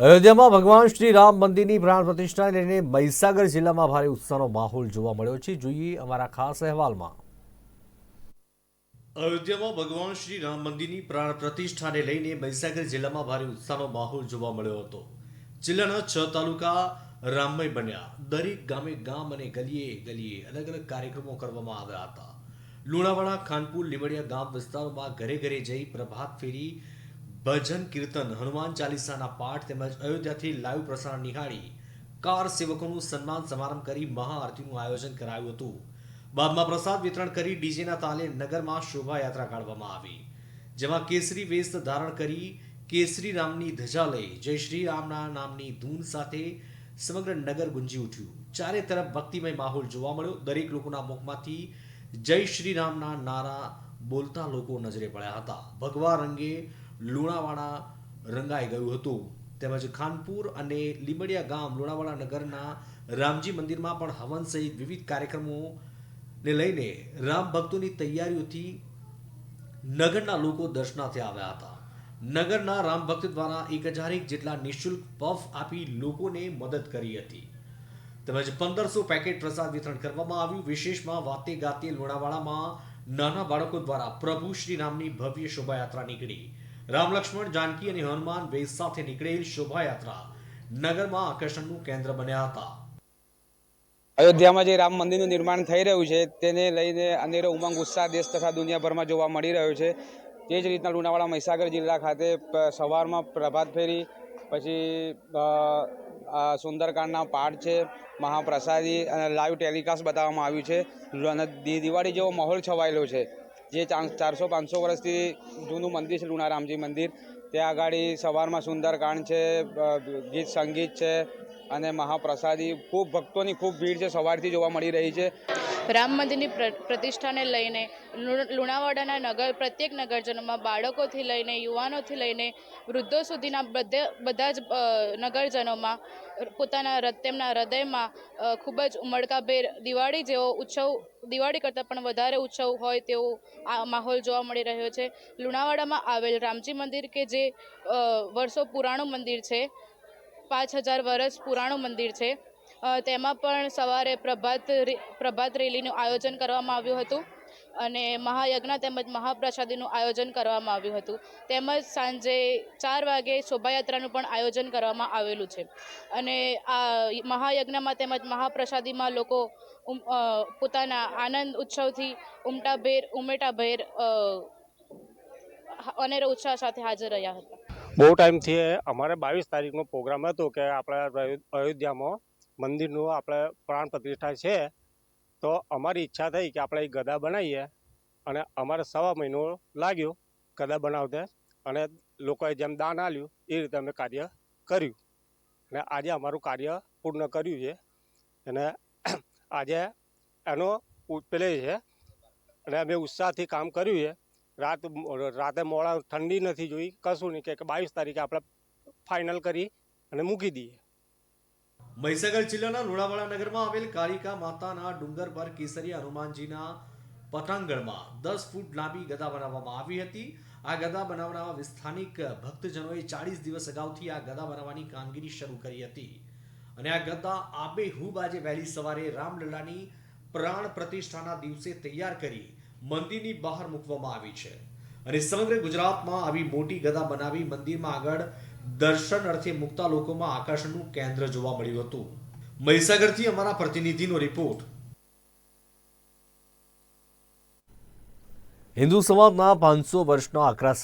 અયોધ્યામાં ભગવાન શ્રી રામ મંદિરની પ્રાણ પ્રતિષ્ઠાને લઈને મહીસાગર જિલ્લામાં ભારે ઉત્સાહનો માહોલ જોવા મળ્યો છે. જોઈએ અમારા ખાસ અહેવાલમાં. અયોધ્યામાં ભગવાન શ્રી રામ મંદિરની પ્રાણ પ્રતિષ્ઠાને લઈને મહીસાગર જિલ્લામાં ભારે ઉત્સાહનો માહોલ જોવા મળ્યો હતો. જિલ્લાના છ તાલુકા રામમય બન્યા. દરેક ગામે ગામ અને ગલીએ ગલીએ અલગ અલગ કાર્યક્રમો કરવામાં આવ્યા હતા. લુણાવાડા, ખાનપુર, લીમડિયા ગામ વિસ્તારોમાં ઘરે ઘરે જઈ પ્રભાત ફેરી ભજન કીર્તન, હનુમાન ચાલીસાના પાઠ તેમજ અયોધ્યાથી લાઈવ પ્રસારણ નિહાળી કાર સેવકોનું સન્માન સમારંભ કરી મહાઆરતીનું આયોજન કરાયું હતું. બાદમાં પ્રસાદ વિતરણ કરી ડીજેના તાલે નગરમાં શોભાયાત્રા કાઢવામાં આવી. જેમાં કેસરી વેશ ધારણ કરી કેસરી રામની ધજા લઈ જય શ્રી રામના નામની ધૂન સાથે સમગ્ર નગર ગુંજી ઉઠ્યું. ચારે તરફ ભક્તિમય માહોલ જોવા મળ્યો. દરેક લોકોના મુખમાંથી જય શ્રી રામના નારા બોલતા લોકો નજરે પડ્યા હતા. ભગવાન રંગે લુણાવાડા રંગાઈ ગયું હતું. તેમજ ખાનપુર અને લીમડિયા ગામ લુણાવાડા નગરના રામજી મંદિરમાં પણ હવન સહિત વિવિધ કાર્યક્રમોને લઈને રામ ભક્તોની તૈયારીઓથી નગરના લોકો દર્શનાર્થે આવ્યા હતા. નગરના રામ ભક્ત દ્વારા એક હજારેક જેટલા નિઃશુલ્ક પફ આપી લોકોને મદદ કરી હતી. તેમજ પંદરસો પેકેટ પ્રસાદ વિતરણ કરવામાં આવ્યું. વિશેષમાં વાતે ગાતે લોણાવાડામાં નાના બાળકો દ્વારા પ્રભુ શ્રી રામની ભવ્ય શોભાયાત્રા નીકળી. રામ લક્ષ્મણ, જાનકી અને હનુમાન વેશ સાથે નીકળેલ શોભાયાત્રા નગરમાં આકર્ષણનું કેન્દ્ર બન્યા હતા. અયોધ્યામાં જે રામ મંદિરનું નિર્માણ થઈ રહ્યું છે, તેને લઈને અનેરો ઉમંગ, ઉત્સાહ દેશ તથા દુનિયાભરમાં જોવા મળી રહ્યો છે. તે જ રીતના લુણાવાડા મહીસાગર જિલ્લા ખાતે સવારમાં પ્રભાત ફેરી, પછી સુંદરકાંડના પાઠ છે, મહાપ્રસાદી અને લાઈવ ટેલિકાસ્ટ બતાવવામાં આવ્યું છે. અને દિવાળી જેવો માહોલ છવાયેલો છે. જે ચાર- ચારસો પાંચસો વર્ષથી જૂનું મંદિર છે લુણારામજી મંદિર. ત્યાં આગળ સવારમાં સુંદરકાંડ છે ગીત સંગીત છે અને મહાપ્રસાદી, ખૂબ ભક્તોની ખૂબ ભીડ છે, સવારથી જોવા મળી રહી છે. રામ મંદિરની પ્ર- પ્રતિષ્ઠાને લઈને લુણાવાડાના નગર, પ્રત્યેક નગરજનોમાં બાળકોથી લઈને, યુવાનોથી લઈને, વૃદ્ધો સુધીના બધે, બધા જ નગરજનોમાં પોતાના તેમના હૃદયમાં ખૂબ જ ઉમળકાભેર દિવાળી જેવો ઉત્સવ, દિવાળી કરતાં પણ વધારે ઉત્સવ હોય તેવો આ માહોલ જોવા મળી રહ્યો છે. લુણાવાડામાં આવેલ રામજી મંદિર કે જે વર્ષો પુરાણું મંદિર છે પાંચ હજાર વર્ષ પુરાણું મંદિર છે. તેમાં પણ સવારે પ્રભાત પ્રભાત રેલીનું આયોજન કરવામાં આવ્યું હતું અને મહાયજ્ઞ તેમજ મહાપ્રસાદીનું આયોજન કરવામાં આવ્યું હતું. તેમજ સાંજે ચાર વાગે શોભાયાત્રાનું પણ આયોજન કરવામાં આવેલું છે. અને આ મહાયજ્ઞમાં તેમજ મહાપ્રસાદીમાં લોકો પોતાના આનંદ ઉત્સવથી ઉમટાભેર, ઉમેટાભેર અનેરો ઉત્સાહ સાથે હાજર રહ્યા હતા. બહુ ટાઈમથી અમારે બાવીસ તારીખનો પ્રોગ્રામ હતો કે આપણે અયોધ્યામાં મંદિરનું આપણે પ્રાણ પ્રતિષ્ઠા છે, તો અમારી ઈચ્છા થઈ કે આપણે એ ગદા બનાવીએ અને અમારે સવા મહિનો લાગ્યો ગદા બનાવતે અને લોકોએ જેમ દાન આપ્યું એ રીતે અમે કાર્ય કર્યું. અને આજે અમારું કાર્ય પૂર્ણ કર્યું છે. અને આજે એનો પેલે છે. અને અમે ઉત્સાહથી કામ કર્યું છે. રાત રાતે મોડા ઠંડી નથી જોઈ, કશું નહીં, કે બાવીસ તારીખે આપણે ફાઇનલ કરી અને મૂકી દઈએ. મહીસાગર જિલ્લાના લુણાવાડા નગરમાં આવેલ કાળિકા માતાના ડુંગર પર કેસરિયા હનુમાનજીના પટાંગણમાં દસ ફૂટ લાંબી ગદા બનાવવામાં આવી હતી. આ ગદા બનાવનારા સ્થાનિક ભક્તજનોએ ચાળીસ દિવસ અગાઉથી આ ગદા બનાવવાની કામગીરી શરૂ કરી હતી. અને આ ગદા આબેહૂબ આજે વહેલી સવારે રામલલ્લાની પ્રાણ પ્રતિષ્ઠાના દિવસે તૈયાર કરી મંદિરની બહાર મૂકવામાં આવી છે. અને સમગ્ર ગુજરાતમાં આવી મોટી ગદા બનાવી મંદિરમાં આગળ દર્શન અર્થે મૂકતા લોકોમાં આકર્ષણનું કેન્દ્ર જોવા મળ્યું હતું. મહીસાગરથી અમારા પ્રતિનિધિનો રિપોર્ટ. હિન્દુ સમાજના પાંચસો વર્ષનો આકરા